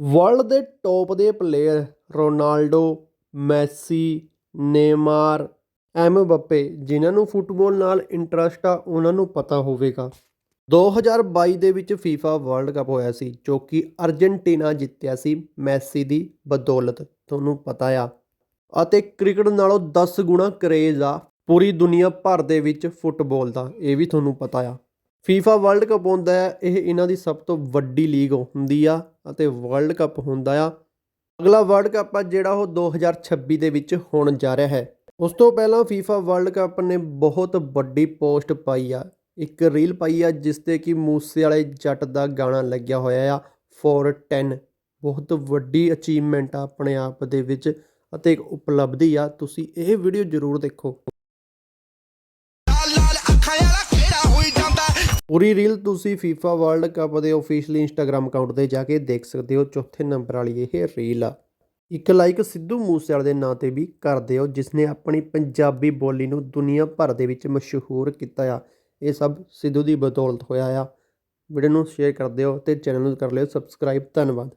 World ਦੇ top ਦੇ player Ronaldo, Messi, Neymar, Mbappe, ਜਿਨ੍ਹਾਂ ਨੂੰ ਫੁੱਟਬਾਲ ਨਾਲ ਇੰਟਰਸਟ ਆ, ਉਹਨਾਂ ਨੂੰ ਪਤਾ ਹੋਵੇਗਾ। 2022 ਦੇ ਵਿੱਚ FIFA ਵਰਲਡ ਕੱਪ ਹੋਇਆ ਸੀ, ਜੋ ਕਿ ਅਰਜਨਟੀਨਾ ਜਿੱਤਿਆ ਸੀ, ਮੈਸੀ ਦੀ ਬਦੌਲਤ, ਤੁਹਾਨੂੰ ਪਤਾ ਆ। ਅਤੇ ਕ੍ਰਿਕਟ ਨਾਲੋਂ 10 ਗੁਣਾ ਕਰੇਜ਼ ਆ, ਪੂਰੀ ਦੁਨੀਆ ਭਰ ਦੇ ਵਿੱਚ ਫੁੱਟਬਾਲ ਦਾ, ਇਹ ਵੀ ਤੁਹਾਨੂੰ ਪਤਾ ਆ। ਫੀਫਾ ਵਰਲਡ ਕੱਪ ਹੁੰਦਾ ਹੈ, ਇਹ ਇਹਨਾਂ ਦੀ ਸਭ ਤੋਂ ਵੱਡੀ ਲੀਗ ਹੁੰਦੀ ਆ ਅਤੇ ਵਰਲਡ ਕੱਪ ਹੁੰਦਾ ਆ। ਅਗਲਾ ਵਰਲਡ ਕੱਪ ਆ ਜਿਹੜਾ ਉਹ 2026 ਦੇ ਵਿੱਚ ਹੋਣ ਜਾ ਰਿਹਾ ਹੈ। ਉਸ ਤੋਂ ਪਹਿਲਾਂ ਫੀਫਾ ਵਰਲਡ ਕੱਪ ਨੇ ਬਹੁਤ ਵੱਡੀ ਪੋਸਟ ਪਾਈ ਆ। ਇੱਕ ਰੀਲ ਪਾਈ ਆ ਜਿਸ ਤੇ ਕਿ ਮੂਸੇ ਵਾਲੇ ਜੱਟ ਦਾ ਗਾਣਾ ਲੱਗਿਆ ਹੋਇਆ ਆ 410 ਬਹੁਤ ਵੱਡੀ ਅਚੀਵਮੈਂਟ ਆ ਆਪਣੇ ਆਪ ਦੇ ਵਿੱਚ ਅਤੇ ਇੱਕ ਉਪਲਬਧੀ ਆ। ਤੁਸੀਂ ਇਹ ਵੀਡੀਓ ਜ਼ਰੂਰ ਦੇਖੋ। ਪੂਰੀ ਰੀਲ ਤੁਸੀਂ FIFA ਵਰਲਡ ਕੱਪ ਦੇ ਅਫੀਸ਼ੀਅਲੀ ਇੰਸਟਾਗ੍ਰam ਅਕਾਊਂਟ ਤੇ ਜਾ ਕੇ ਦੇਖ ਸਕਦੇ ਹੋ, ਚੌਥੇ ਨੰਬਰ ਵਾਲੀ ਇਹ ਰੀਲ ਆ। ਇੱਕ ਲਾਈਕ ਸਿੱਧੂ ਮੂਸੇਵਾਲੇ ਦੇ ਨਾਂ ਤੇ ਵੀ ਕਰ ਦਿਓ ਜਿਸ ਨੇ ਆਪਣੀ ਪੰਜਾਬੀ ਬੋਲੀ ਨੂੰ ਦੁਨੀਆ ਭਰ ਦੇ ਵਿੱਚ ਮਸ਼ਹੂਰ ਕੀਤਾ ਆ। ਇਹ ਸਭ ਸਿੱਧੂ ਦੀ ਬਦੌਲਤ ਹੋਇਆ ਆ। ਵੀਡੀਓ ਨੂੰ ਸ਼ੇਅਰ ਕਰ ਦਿਓ ਤੇ ਚੈਨਲ ਨੂੰ ਕਰ ਲਿਓ ਸਬਸਕ੍ਰਾਈਬ ਧੰਨਵਾਦ।